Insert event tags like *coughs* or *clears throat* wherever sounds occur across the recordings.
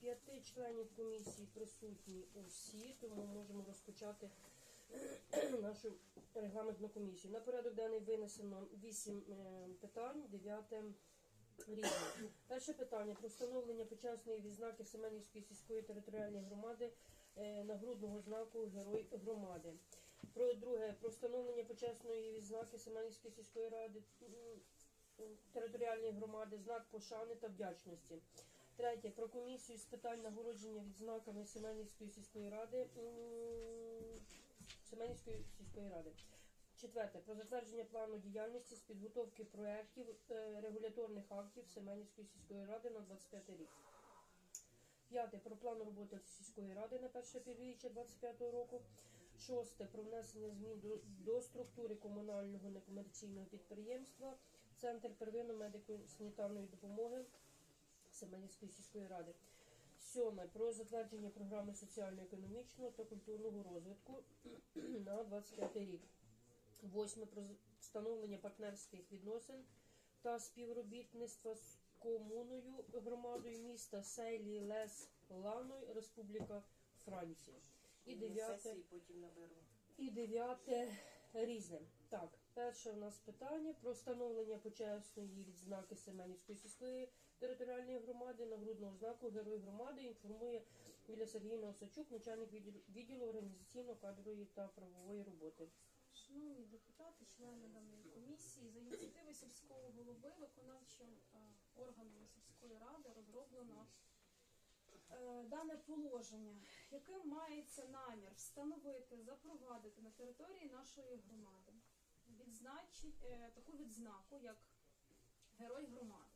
п'яти членів комісії присутні усі, тому можемо розпочати нашу регламентну комісію. На порядок денний винесено вісім е, питань, дев'яте різне. Перше питання про встановлення почесної відзнаки Семенівської сільської територіальної громади е, нагрудного знаку Герой громади. Про друге про встановлення почесної відзнаки Семенівської сільської ради територіальної громади, знак пошани та вдячності. Третє про комісію з питань нагородження відзнаками Семенівської сільської ради. Семенівської сільської ради. Четверте про затвердження плану діяльності з підготовки проєктів е, регуляторних актів Семенівської сільської ради на 25 рік. П'яте про план роботи сільської ради на перше півріччя 25 року. Шосте про внесення змін до, до структури комунального некомерційного підприємства Центр первинної медико-санітарної допомоги Семенівської сільської ради. Сьоме про затвердження програми соціально-економічного та культурного розвитку *clears throat* на 25 рік. Восьме про встановлення партнерських відносин та співробітництва з комуною громадою міста Сейлі Лес Ланой, Республіка Франція. І дев'яте потім наберу. і дев'яте різне. Так, перше у нас питання про встановлення почесної відзнаки Семенівської сільської територіальної громади нагрудного знаку Герой громади інформує Віля Сергійна Осачук, начальник відділу, організаційно-кадрової та правової роботи. Шановні депутати, члени даної комісії, за ініціативи сільського голови виконавчим е, органом сільської ради розроблено е, дане положення, яким мається намір встановити, запровадити на території нашої громади відзначить е, таку відзнаку, як Герой громади.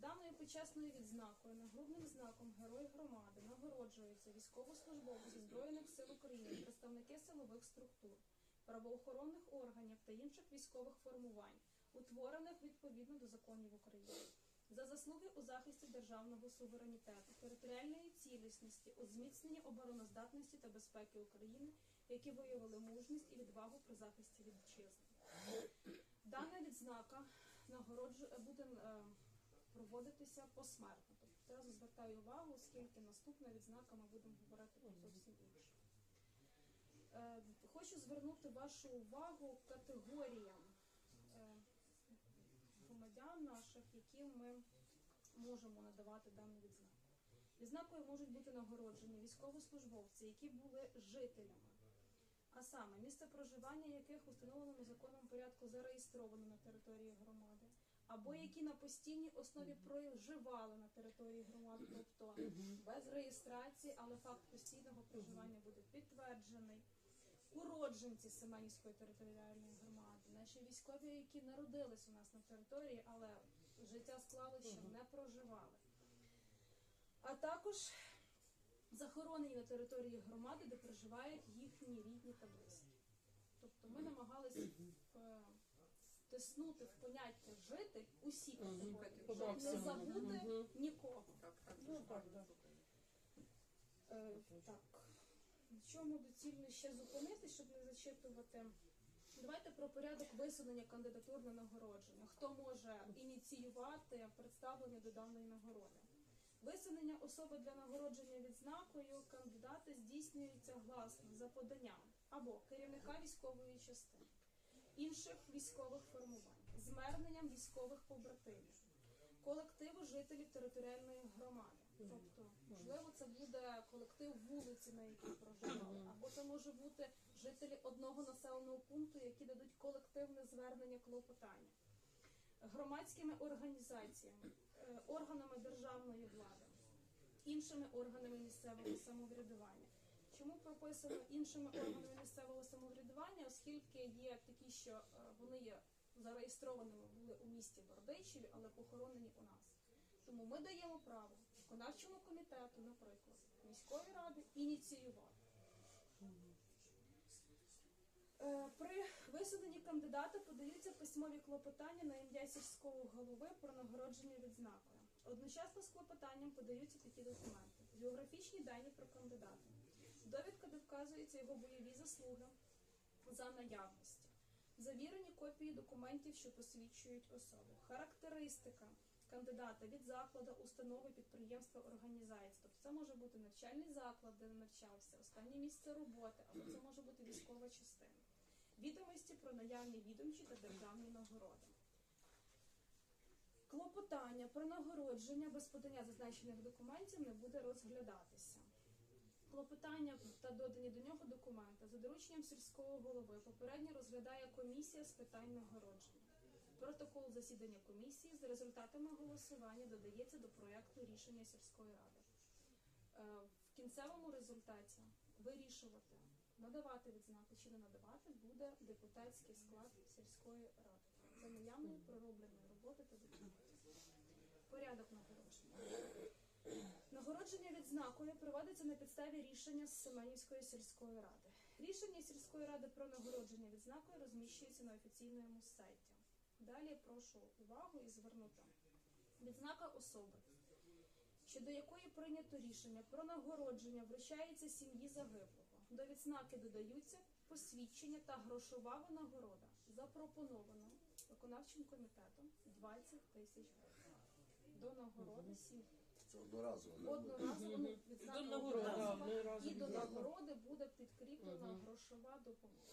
Даною почесною відзнакою, нагрудним знаком Герой громади нагороджуються військовослужбовці Збройних сил України, представники силових структур, правоохоронних органів та інших військових формувань, утворених відповідно до законів України, за заслуги у захисті державного суверенітету, територіальної цілісності, у зміцненні обороноздатності та безпеки України, які виявили мужність і відвагу при захисті вітчизни. Дана відзнака нагороджу буде е, проводитися посмертно. Тобто одразу звертаю увагу, оскільки наступна відзнака ми будемо говорити про зовсім інше. Е, Хочу звернути вашу увагу категоріям е, громадян наших, яким ми можемо надавати дану відзнаку. Відзнакою можуть бути нагороджені військовослужбовці, які були жителями, а саме місце проживання яких у встановленому законом порядку зареєстровано на території громади, або які на постійній основі проживали на території громади, тобто без реєстрації, але факт постійного проживання буде підтверджений. Уродженці Семенівської територіальної громади, наші військові, які народились у нас на території, але життя склали, що не проживали. А також захоронені на території громади, де проживають їхні рідні та близькі. Тобто ми намагалися втиснути в поняття житель усі категорії, щоб не забути Мгм. нікого. Так, так, Ну, так, так. Е, так. На чому доцільно ще зупинитись, щоб не зачитувати? Давайте про порядок висунення кандидатур на нагородження. Хто може ініціювати представлення до даної нагороди? Висунення особи для нагородження відзнакою кандидата здійснюється гласно за поданням або керівника військової частини, інших військових формувань, зверненням військових побратимів, колективу жителів територіальної громади. Тобто, можливо, це буде колектив вулиці, на якій проживали, або це може бути жителі одного населеного пункту, які дадуть колективне звернення клопотання, громадськими організаціями, е, органами державної влади, іншими органами місцевого самоврядування. Чому прописано іншими органами місцевого самоврядування, оскільки є такі, що е, вони є зареєстрованими були у місті Бердичеві, але похоронені у нас. Тому ми даємо право виконавчому комітету, наприклад, міської ради ініціювати. Е, При висуненні кандидата подаються письмові клопотання на ім'я сільського голови про нагородження відзнакою. Одночасно з клопотанням подаються такі документи: біографічні дані про кандидата, довідка, де вказуються його бойові заслуги за наявності, завірені копії документів, що посвідчують особу, характеристика кандидата від закладу, установи, підприємства, організації. Тобто це може бути навчальний заклад, де навчався, останнє місце роботи, або це може бути військова частина. Відомості про наявні відомчі та державні нагороди. Клопотання про нагородження без подання зазначених документів не буде розглядатися. Клопотання та додані до нього документи за дорученням сільського голови попередньо розглядає комісія з питань нагородження. Протокол засідання комісії з результатами голосування додається до проекту рішення сільської ради. Е, В кінцевому результаті вирішувати, надавати відзнаки чи не надавати буде депутатський склад сільської ради. За наявною проробленої роботи та документів. Порядок нагородження. Нагородження відзнакою проводиться на підставі рішення Семенівської сільської ради. Рішення сільської ради про нагородження відзнакою розміщується на офіційному сайті. Далі прошу увагу і звернути. Відзнака особи, щодо якої прийнято рішення про нагородження вручається сім'ї загиблого. До відзнаки додаються посвідчення та грошова винагорода. Запропоновано виконавчим комітетом 20 тисяч гривень. До нагороди сім'ї. Це одноразово. да? Одноразово ну, відзнака До нагороди, да, одноразово і до нагороди буде підкріплена грошова допомога.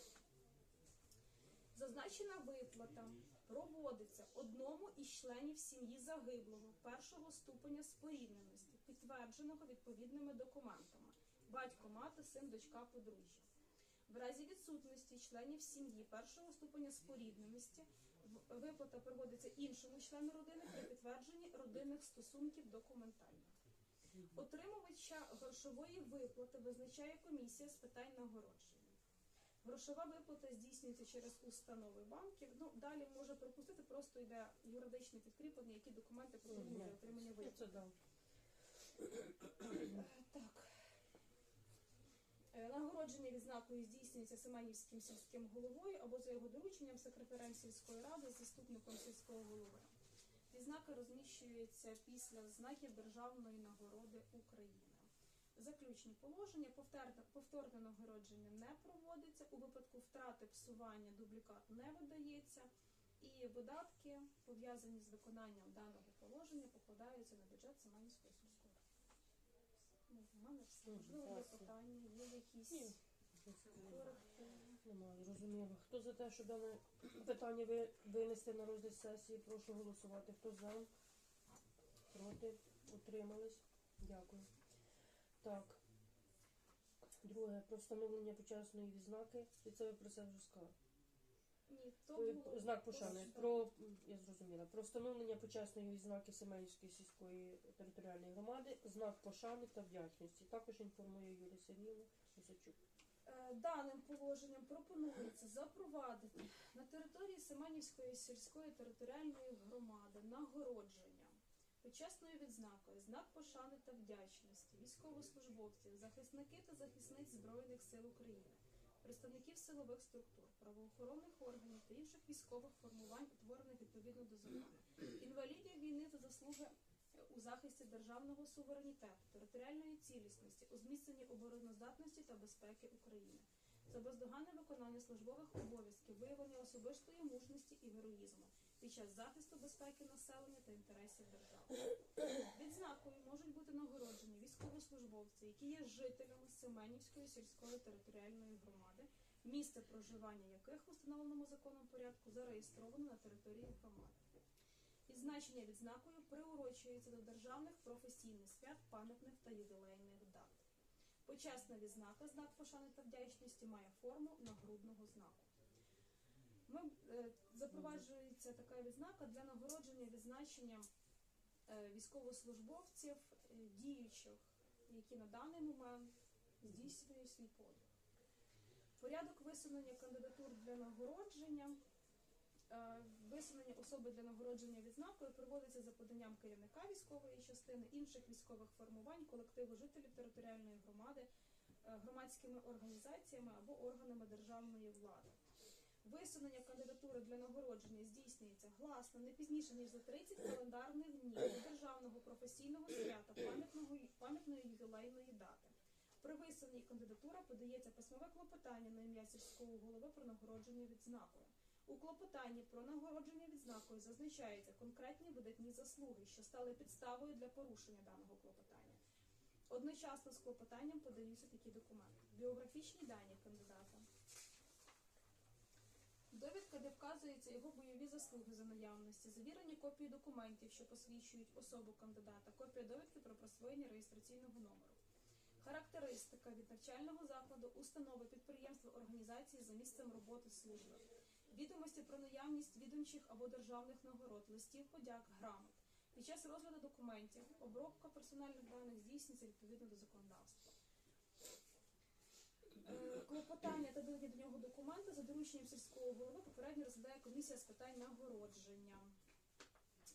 Зазначена виплата проводиться одному із членів сім'ї загиблого першого ступеня спорідненості, підтвердженого відповідними документами батько, мати, син, дочка, подружжя. В разі відсутності членів сім'ї першого ступеня спорідненості виплата проводиться іншому члену родини при підтвердженні родинних стосунків документально. Отримувача грошової виплати визначає комісія з питань нагородження. Грошова виплата здійснюється через установи банків. Ну далі може пропустити, просто йде юридичне підкріплення, які документи потрібні для отримання виплати. Так. Е, Нагородження відзнакою здійснюється Семенівським сільським головою або за його дорученням секретарем сільської ради, заступником сільського голови. Відзнака розміщується після знаків Державної нагороди України. Заключні положення. Повторне, нагородження не проводиться. У випадку втрати псування дублікат не видається. І видатки, пов'язані з виконанням даного положення, покладаються на бюджет Семенівської сільської мене все. Можливо, є питання, є якісь Немає, зрозуміло. Хто за те, щоб дане питання винести на розгляд сесії, прошу голосувати. Хто за? Проти? Утримались? Дякую. Так. Друге, про встановлення почесної відзнаки. І це ви про це вже сказали. Ні, то Е, було Знак пошани. Про я зрозуміла. Про встановлення почесної відзнаки Семенівської сільської територіальної громади, знак пошани та вдячності. Також інформує Юлія Сергіївна Мусачук. Е, Даним положенням пропонується запровадити на території Семенівської сільської територіальної громади нагородження почесною відзнакою, знак пошани та вдячності військовослужбовців, захисники та захисниць Збройних сил України, представників силових структур, правоохоронних органів та інших військових формувань, утворених відповідно до закону, інвалідів війни та заслуги у захисті державного суверенітету, територіальної цілісності, у зміцненні обороноздатності та безпеки України, за бездоганне виконання службових обов'язків, виявлення особистої мужності і героїзму під час захисту безпеки населення та інтересів держави. *coughs* Відзнакою можуть бути нагороджені військовослужбовці, які є жителями Семенівської сільської територіальної громади, місце проживання яких в установленому законом порядку зареєстровано на території громади. Відзначення відзнакою приурочується до державних професійних свят, пам'ятних та ювілейних дат. Почесна відзнака знак пошани та вдячності має форму нагрудного знаку. Ми, е, запроваджується така відзнака для нагородження відзначенням е, військовослужбовців е, діючих, які на даний момент здійснюють свій подвиг. Порядок висунення кандидатур для нагородження Висунення особи для нагородження відзнакою проводиться за поданням керівника військової частини, інших військових формувань, колективу жителів територіальної громади, громадськими організаціями або органами державної влади. Висунення кандидатури для нагородження здійснюється гласно не пізніше ніж за 30 календарних днів до державного професійного свята пам'ятної ювілейної дати. При висуненні кандидатура подається письмове клопотання на ім'я сільського голови про нагородження відзнакою. У клопотанні про нагородження відзнакою зазначаються конкретні видатні заслуги, що стали підставою для порушення даного клопотання. Одночасно з клопотанням подаються такі документи: біографічні дані кандидата, довідка, де вказуються його бойові заслуги за наявності, завірені копії документів, що посвідчують особу кандидата, копія довідки про присвоєння реєстраційного номеру. Характеристика від навчального закладу, установи, підприємства, організації за місцем роботи служби. Відомості про наявність відомчих або державних нагород, листів подяк, грамот. Під час розгляду документів обробка персональних даних здійснюється відповідно до законодавства. Клопотання та додані до нього документи за дорученням сільського голови попередньо розглядає комісія з питань нагородження.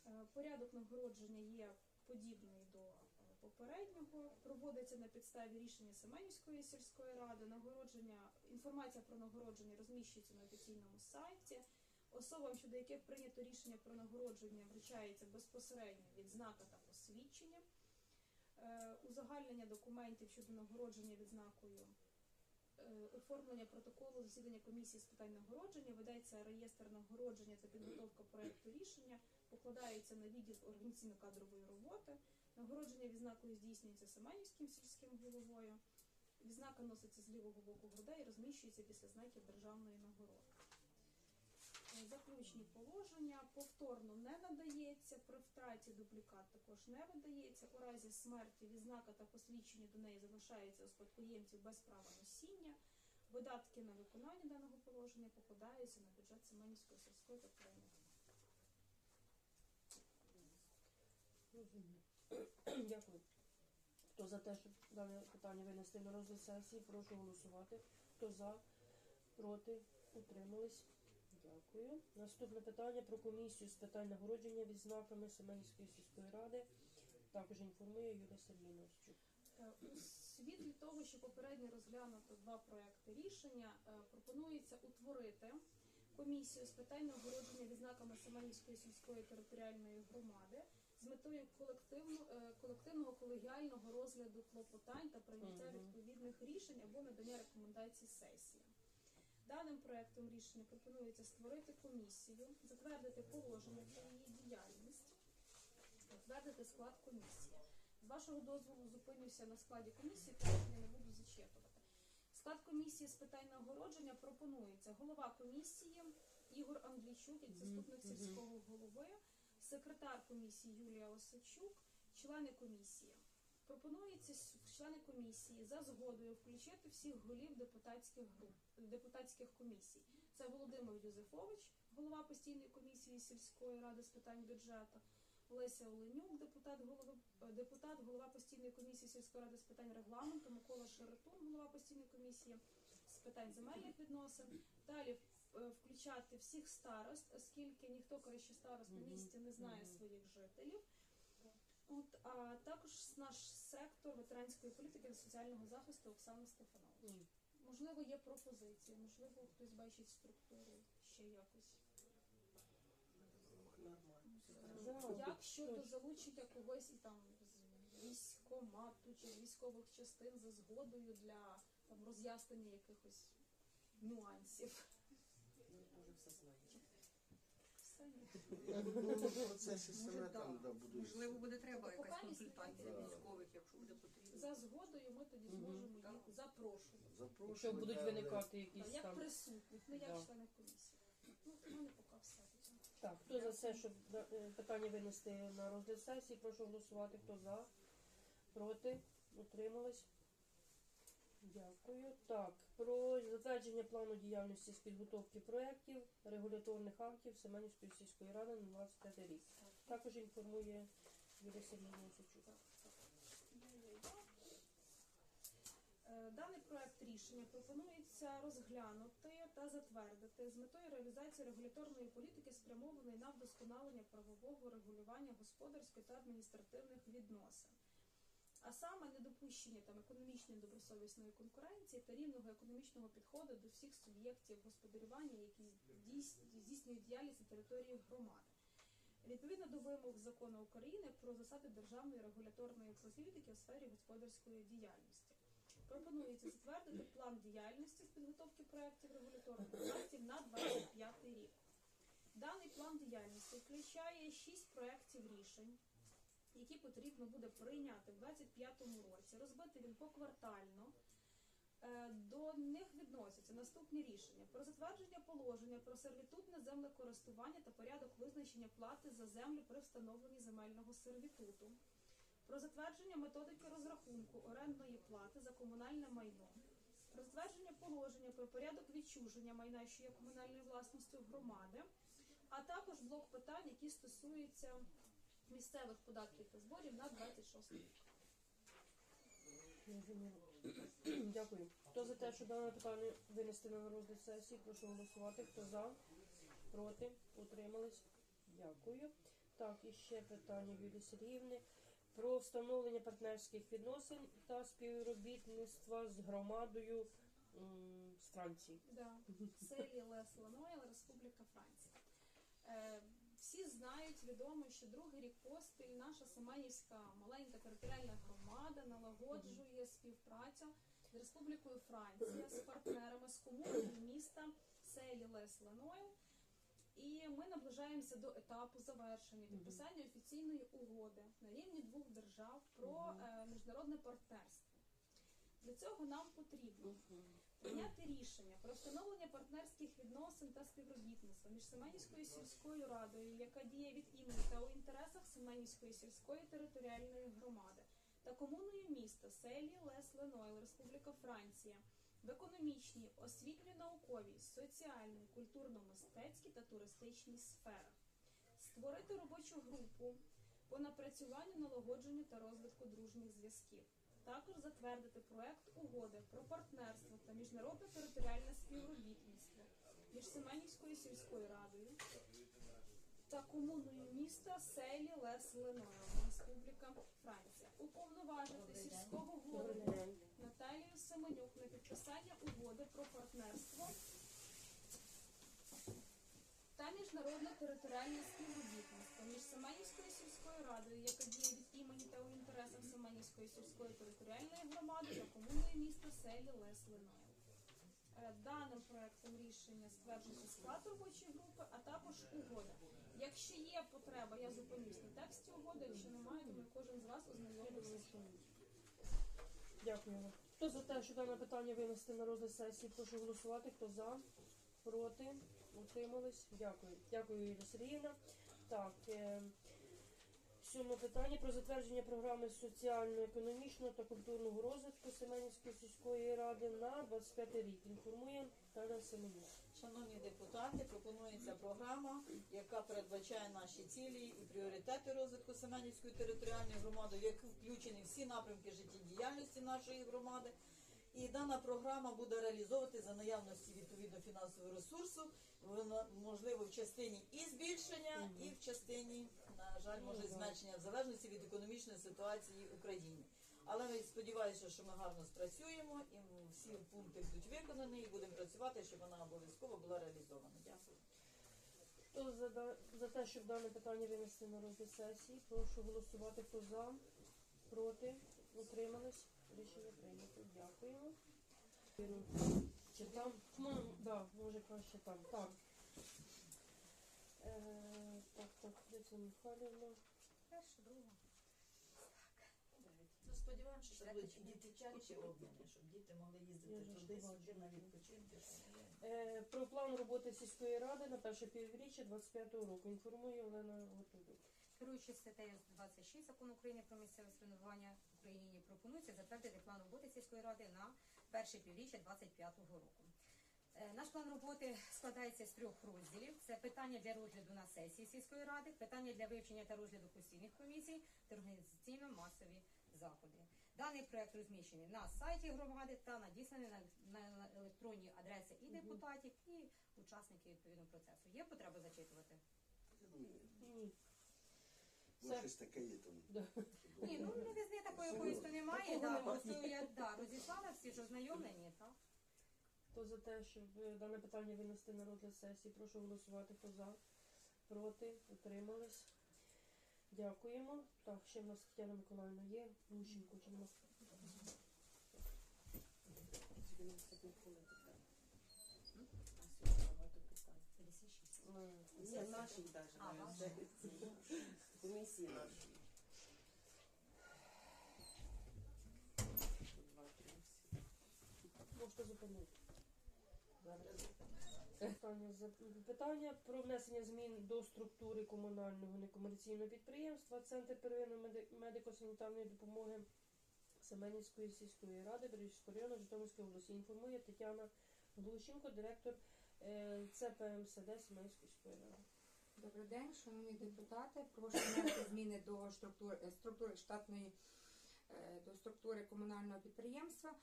Е, Порядок нагородження є подібний до е, попереднього. Проводиться на підставі рішення Семенівської сільської ради. Нагородження інформація про нагородження розміщується на офіційному сайті. Особам, щодо яких прийнято рішення про нагородження, вручається безпосередньо відзнака та посвідчення. Е, Узагальнення документів щодо нагородження відзнакою оформлення протоколу засідання комісії з питань нагородження, ведеться реєстр нагородження та підготовка проекту рішення, покладається на відділ організаційно-кадрової роботи. Нагородження відзнакою здійснюється Семенівським сільським головою. Відзнака носиться з лівого боку грудей і розміщується після знаків державної нагороди. Е, Заключні положення повторно не надається, при втраті дублікат також не видається. У разі смерті відзнака та посвідчення до неї залишаються у спадкоємців без права носіння. Видатки на виконання даного положення покладаються на бюджет Семенівської сільської територіальної громади. *clears throat* Дякую. Хто за те, щоб дане питання винести на розгляд сесії, прошу голосувати. Хто за, проти, утримались. Дякую. Наступне питання про комісію з питань нагородження відзнаками Семенівської сільської ради. Також інформує Юлія Сергійовна Осчук. Е, У світлі того, що попередньо розглянуто два проекти рішення, е, пропонується утворити комісію з питань нагородження відзнаками Семенівської сільської територіальної громади з метою е, колективного колегіального розгляду клопотань та прийняття відповідних рішень або надання рекомендацій сесії. Даним проектом рішення пропонується створити комісію, затвердити положення про її діяльність, затвердити склад комісії. З вашого дозволу зупинюся на складі комісії, положення не буду зачитувати. Склад комісії з питань нагородження пропонується голова комісії Ігор Андрійчук, як заступник сільського голови, секретар комісії Юлія Осадчук, члени комісії. Пропонується члени комісії за згодою включити всіх голів депутатських груп, депутатських комісій. Це Володимир Юзефович, голова постійної комісії сільської ради з питань бюджету, Леся Оленюк, депутат голови е, депутат, голова постійної комісії сільської ради з питань регламенту, Микола Шеретун, голова постійної комісії з питань земельних відносин. Далі е, включати всіх старост, оскільки ніхто краще старост на місці не знає своїх жителів. От, а також наш сектор ветеранської політики та соціального захисту Оксана Стефанович. М. Можливо, є пропозиції, можливо, хтось бачить структуру ще якось. Да. Як щодо залучення когось і там з військомату чи військових частин за згодою для там роз'яснення якихось нюансів. Може, все знає. Все ні. Я думаю, в процесі саме там да, будуть. Можливо, буде треба якась консультація військових, якщо буде потрібно. За згодою ми тоді зможемо їх запрошувати. Запрошувати. Якщо будуть але- виникати Та, якісь Як там. присутніх, не як Да. члени комісії. Ну, в мене поки все. Так, хто за це, щоб е, питання винести на розгляд сесії, прошу голосувати. Хто за, проти, утримались. Дякую. Так, про затвердження плану діяльності з підготовки проєктів, регуляторних актів Семенівської сільської ради на 25 рік. Також інформує Юлія Сергійовна Осадчук. Е, Даний проект рішення пропонується розглянути та затвердити з метою реалізації регуляторної політики, спрямованої на вдосконалення правового регулювання господарської та адміністративних відносин. А саме недопущення там економічної добросовісної конкуренції та рівного економічного підходу до всіх суб'єктів господарювання, які здійснюють діяльність на території громади. Відповідно до вимог закону України про засади державної регуляторної політики у сфері господарської діяльності. пропонується затвердити план діяльності з підготовки проєктів регуляторних актів на 25 рік. Даний план діяльності включає 6 проєктів рішень, які потрібно буде прийняти в 2025 році. Розбити він поквартально. Е, До них відносяться наступні рішення про затвердження положення про сервітутне землекористування та порядок визначення плати за землю при встановленні земельного сервітуту, про затвердження методики розрахунку орендної плати за комунальне майно, про затвердження положення про порядок відчуження майна, що є комунальною власністю громади, а також блок питань, які стосуються місцевих податків та зборів на 26 рік. *clears throat* Дякую. Хто за те, що дане питання винести на розгляд сесії, прошу голосувати. Хто за, проти, утримались. Дякую. Так, і ще питання Юлії Сергіївни про встановлення партнерських відносин та співробітництва з громадою м, з Франції. Да. Селі Лес Ланойл, Республіка Франція. Е, всі знають, відомо, що другий рік поспіль наша Семенівська маленька територіальна громада налагоджує співпрацю з Республікою Франція, з партнерами, з комуною міста Селі Лес Ланойл. І ми наближаємося до етапу завершення підписання офіційної угоди на рівні двох держав про е, міжнародне партнерство. Для цього нам потрібно прийняти рішення про встановлення партнерських відносин та співробітництва між Семенівською сільською радою, яка діє від імені та у інтересах Семенівської сільської територіальної громади, та комуною міста Селі Лес Ленойл, Республіка Франція, в економічній, освітньо-науковій, соціальній, культурно-мистецькій та туристичній сферах, створити робочу групу по напрацюванню, налагодженню та розвитку дружніх зв'язків. Також затвердити проект угоди про партнерство та міжнародне територіальне співробітництво між Семенівською сільською радою та комуною міста Селі Лес Ленойл, Республіка Франція. Уповноважити сільського голову. Наталію Семенюк на підписання угоди про партнерство та міжнародне територіальне співробітництво між Семенівською сільською радою, яка діє від імені та у інтересах Семенівської сільської територіальної громади та комуною міста Селі Лес Ленойл. Е, Даним проектом рішення стверджується склад робочої групи, а також угода. Якщо є потреба, я зупинюсь на тексті угоди. Якщо немає, то ми кожен з вас ознайомився. Дякую. вам. Хто за те, що дане питання винести на розгляд сесії, прошу голосувати. Хто за, проти, утримались. Дякую. Дякую, Юлія Сергіївна. Так, е, сьоме питання про затвердження програми соціально-економічного та культурного розвитку Семенівської сільської ради на 25 рік. Інформує Таня Семенюк. Шановні депутати, пропонується програма, яка передбачає наші цілі і пріоритети розвитку Семенівської територіальної громади, в яку включені всі напрямки життєдіяльності нашої громади. І дана програма буде реалізовувати за наявності відповідно фінансового ресурсу, вона, можливо, в частині і збільшення, і в частині, на жаль, може, зменшення в залежності від економічної ситуації в Україні. Але ми сподіваюся, що ми гарно спрацюємо і всі пункти будуть виконані, і будемо працювати, щоб вона обов'язково була реалізована. Дякую. Хто за, за те, щоб дане питання винести на розгляд сесії, прошу голосувати. Хто за, проти, утримались. Рішення прийнято. Дякуємо. Чи там? Ну, да, може краще там. Так. Е, так, так, Ліця Михайлівна. Перше, друге. Ну, сподіваємося, що це будуть і дитячі обміни, щоб діти могли їздити вже туди, ж сюди на бачу. відпочинки. Е, про план роботи сільської ради на перше півріччя 25-го року. Інформує Олена Готовик. Керуючись статтею 26 закону України про місцеве самоврядування в Україні, пропонується затвердити план роботи сільської ради на перше півріччя 2025 року. Е, Наш план роботи складається з трьох розділів: це питання для розгляду на сесії сільської ради, питання для вивчення та розгляду постійних комісій та організаційно-масові заходи. Даний проект розміщений на сайті громади та надісланий на, на електронні адреси і депутатів, і учасників відповідного процесу. Є потреба зачитувати? Щось таке є там. Ні, ну новизни такої якоїсь то немає, Такого да, немає. просто я да, розіслала, всі ж ознайомлені, так? Хто за те, щоб е, дане питання винести на розгляд сесії, прошу голосувати. Хто за, проти, утримались. Дякуємо. Так, ще в нас Тетяна Миколаївна є. Лущенко чи нема? адміністративних політика. А сьогодні багато питань. 56. Ні, наші навіть. А, це Комісії три, всі. Можете зупинити. Питання, питання про внесення змін до структури комунального некомерційного підприємства Центр первинної медико-санітарної допомоги Семенівської сільської ради Бережського району Житомирської області. Інформує Тетяна Глущенко, директор е, ЦПМСД Семенівської сільської ради. Добрий день, шановні депутати. Прошу внести зміни до структури, е, структури штатної е, до структури комунального підприємства.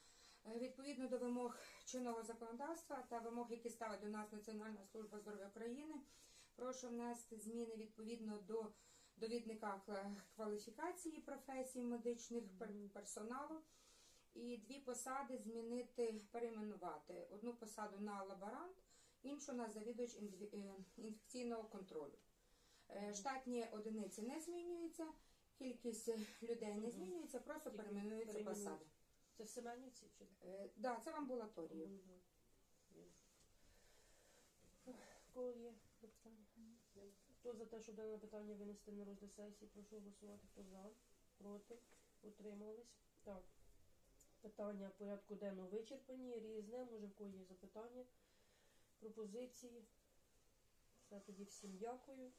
Е, Відповідно до вимог чинного законодавства та вимог, які ставить до нас Національна служба здоров'я України, прошу внести зміни відповідно до довідника кваліфікації професій медичних персоналу. І дві посади змінити, перейменувати. Одну посаду на лаборант, іншу на завідувач е, інфекційного контролю. Е, Штатні одиниці не змінюються, кількість е, людей не змінюється, просто перейменуються перейменують. посади. Це в Семенівці чи Да, це в амбулаторію. В кого є запитання? Хто за те, щоб дане питання винести на розгляд сесії, прошу голосувати. Хто за, проти, утримались. Так. Питання порядку денного вичерпані. Різне, може в кого є запитання, пропозиції. Все тоді всім дякую.